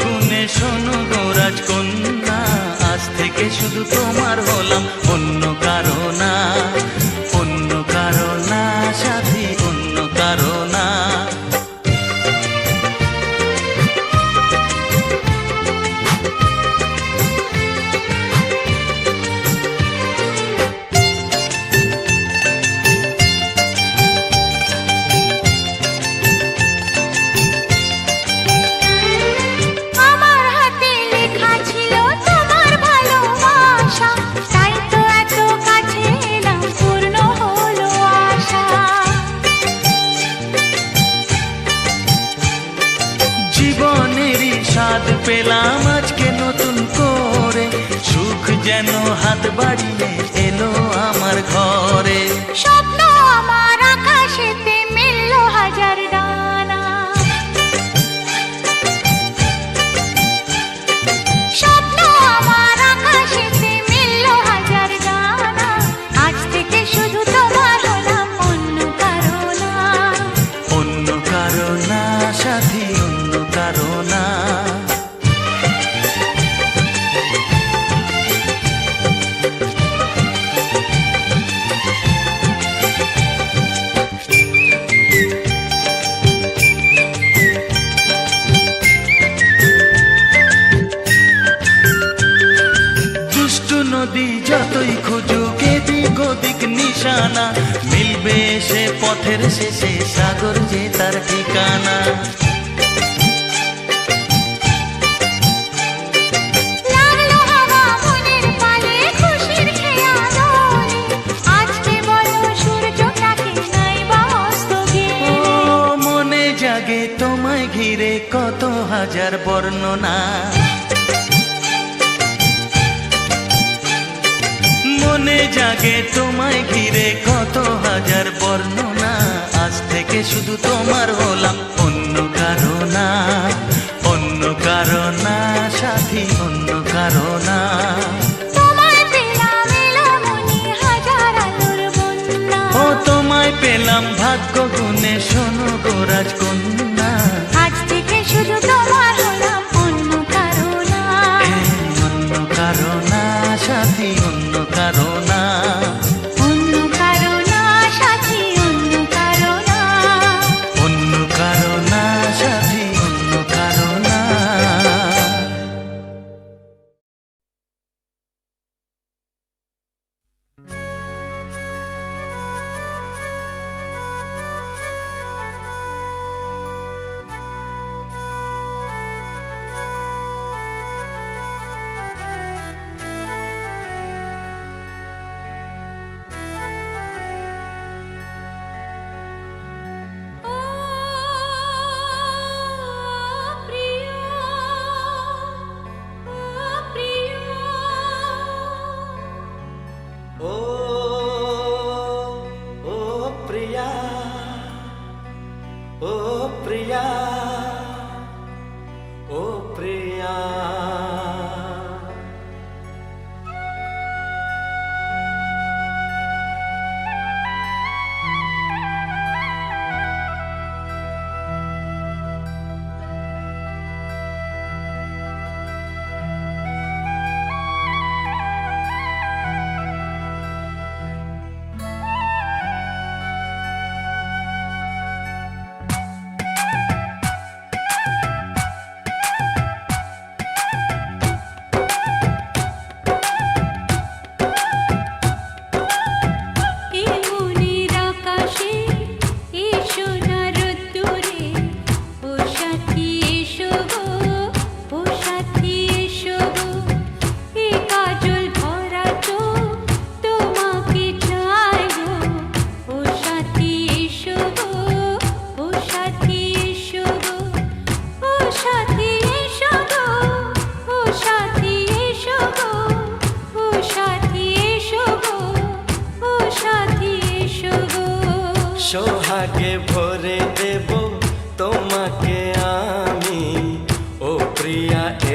গুণে শোনো গো রাজকন্যা আজ থেকে শুধু তোমার হলাম অন্য যেন হাত বাড়িয়ে এলো আমার ঘরে। স্বপ্ন যতই খুঁজুক দিক ওদিক নিশানা। মিলবে সে পথের শেষে সাগর যে তার ঠিকানা। জাগে তোমায় ঘিরে কত হাজার বর্ণনা। মনে জাগে তোমায় ঘিরে কত হাজার বর্ণনা। আজ থেকে শুধু তোমার হলাম অন্য কারণা। অন্য কারণা সাথী অন্য কারণা। তোমায় পেলাম ভাগ্য গুণে শোনো গোরাজ কন্যা আজ থেকে শুধু তোমার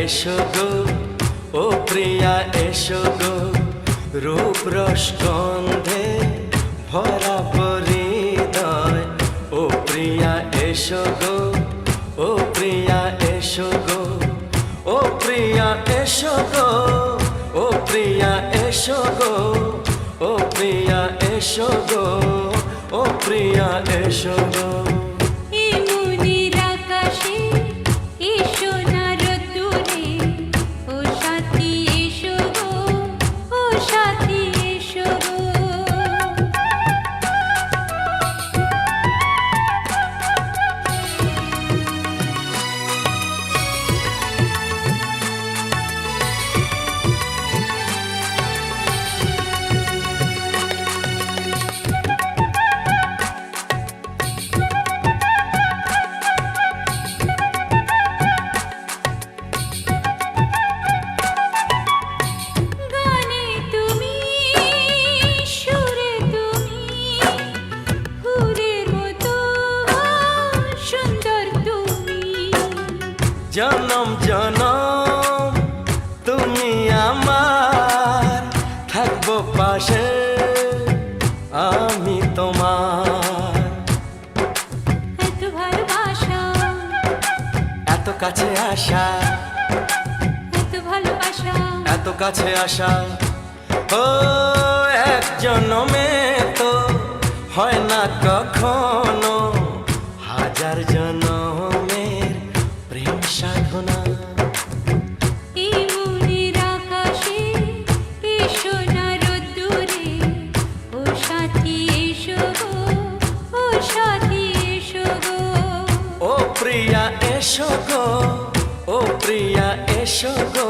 এসো গো, ও প্রিয়া এসো গো। রূপ রসন্ধে ভরা পরিদয়। ও প্রিয়া এসো গো, ও প্রিয়া এসো গো। ও প্রিয়া এসো গো, ও প্রিয়া এসো গো। ও প্রিয়া এসো গো, ও প্রিয়া এসো গো। আশা। ও এক মে তো হয় না কখনো। হাজার জন্মের প্রেম সাধনা। প্রিয়া এসো গো ও প্রিয়া এসো গো।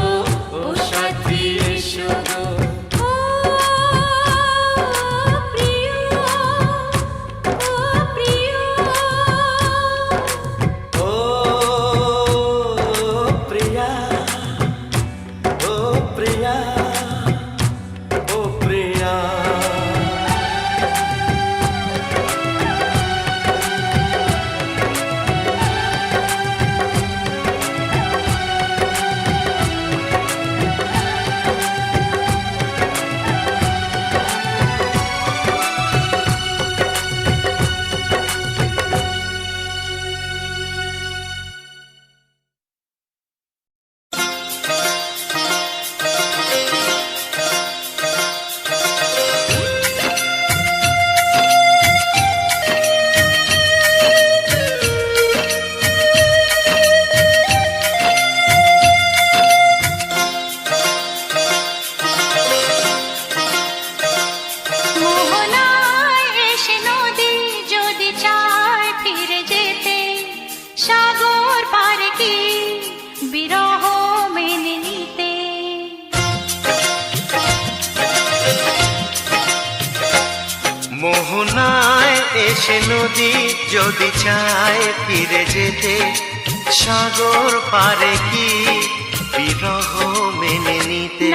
এসে নদী যদি চায় ফিরে যেতে সাগর পারে কি বিরহ মেনে নিতে?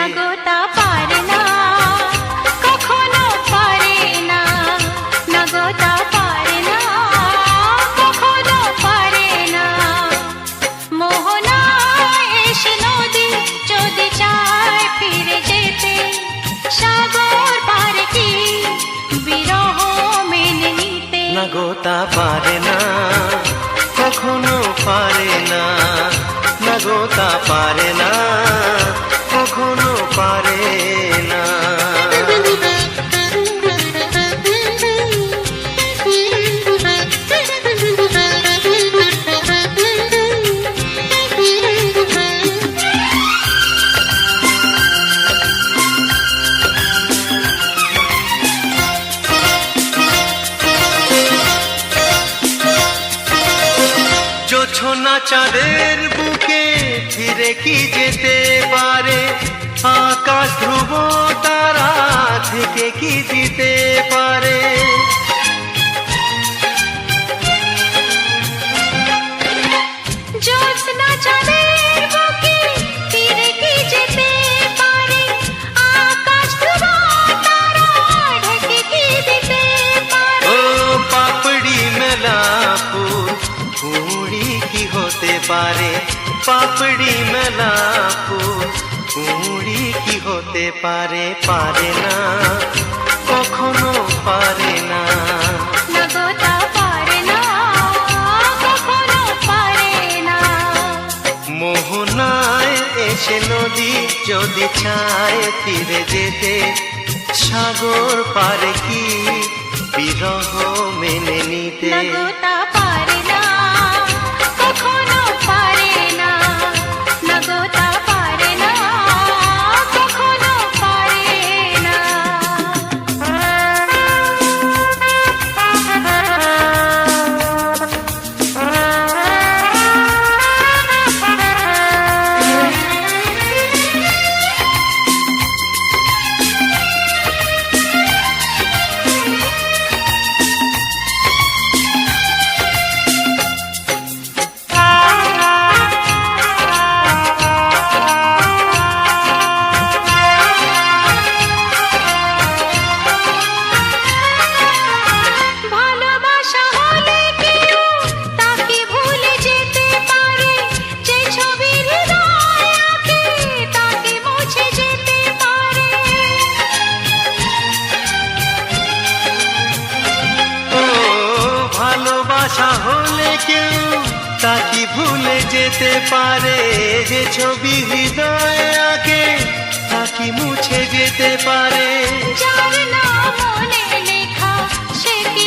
গোতা পারে না কখনো পারে না। না পারে না। তারা থেকে কি দিতে পারে? জ্যোৎস্না চাঁদের বুকে তীরে কি যেতে পারে? আকাশ তারা ঢেকে কি দিতে পারে? ও পাপড়ি মেলা ফুল কুড়ি কি হতে পারে? পাপড়ি মেলা ফুল কুড়ি কি হতে পারে পারে না কখনো পারে না। মোহনায় এসে নদী যদি চায় ফিরে যেতে সাগর পারে কি? বিরহ মেনে নিতে যেতে পারে যে ছবি হৃদয় আগে তাকে মুছে যেতে পারে। যার মনে লেখা, সে কি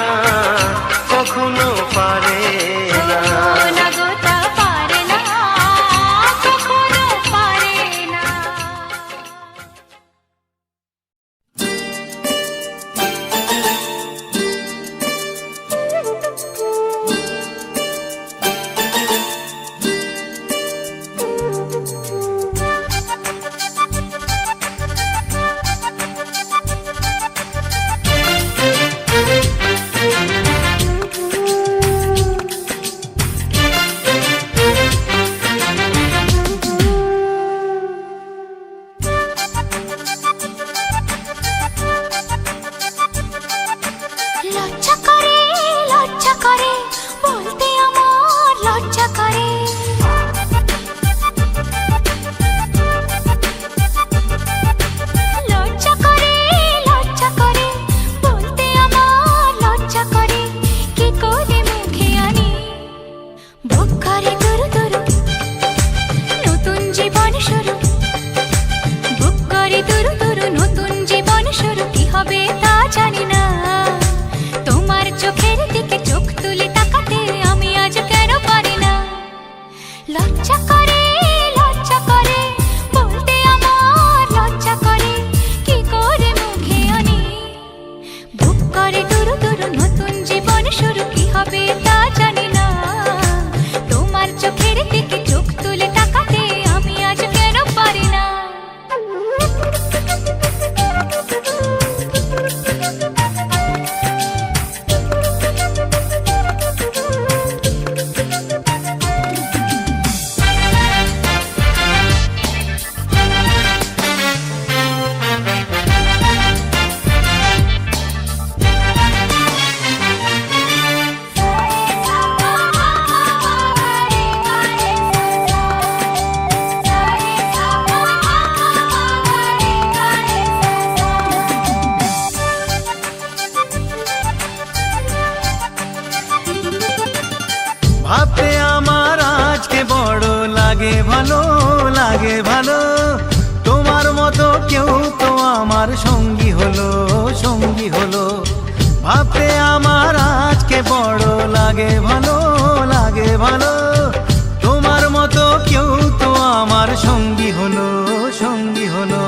ভালো লাগে ভালো। তোমার মতো কেউ তো আমার সঙ্গী হলো সঙ্গী হলো। ভাবতে আমার আজকে বড় লাগে ভালো লাগে ভালো। তোমার মতো কেউ তো আমার সঙ্গী হলো সঙ্গী হলো।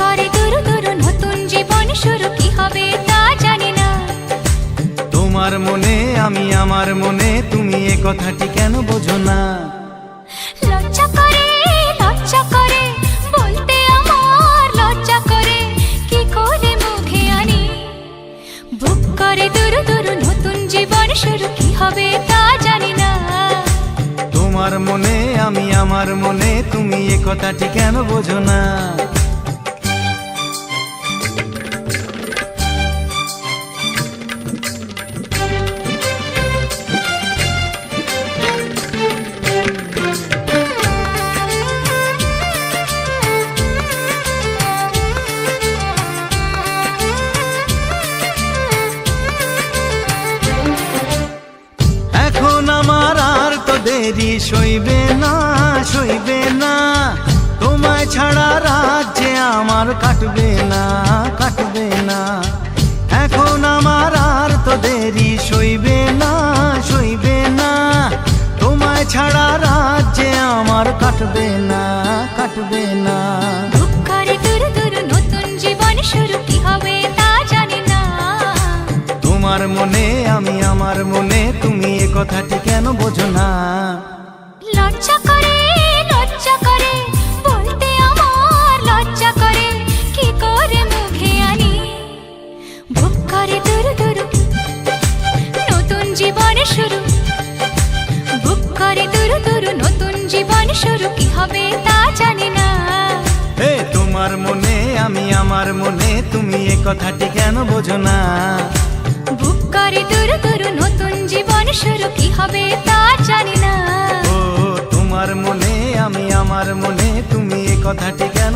করে দুরু দুরু নতুন জীবন শুরু কি হবে তা জানি না। তোমার মনে আমি আমার মনে তুমি এ কথাটি কেন বোঝো না? তোমার মনে আমি আমার মনে তুমি এ কথাটি কেন বোঝো না? আমার কাটবে না কাটবে না। এখন আমার আর তো দেরি সইবে না সইবে না। তোমায় ছাড়া রাজ্যে আমার কাটবে না কাটবে না। তোমার মনে আমি আমার মনে তুমি এ কথাটি কেন বোঝো না? শুরু কি হবে তা জানি না। হে তোমার মনে আমি আমার মনে তুমি এ কথাটি কেন বোঝো না? বুক করে দূর দূর নতুন জীবন শুরু কি হবে তা জানি না। ও তোমার মনে আমি আমার মনে তুমি এ কথাটি কেন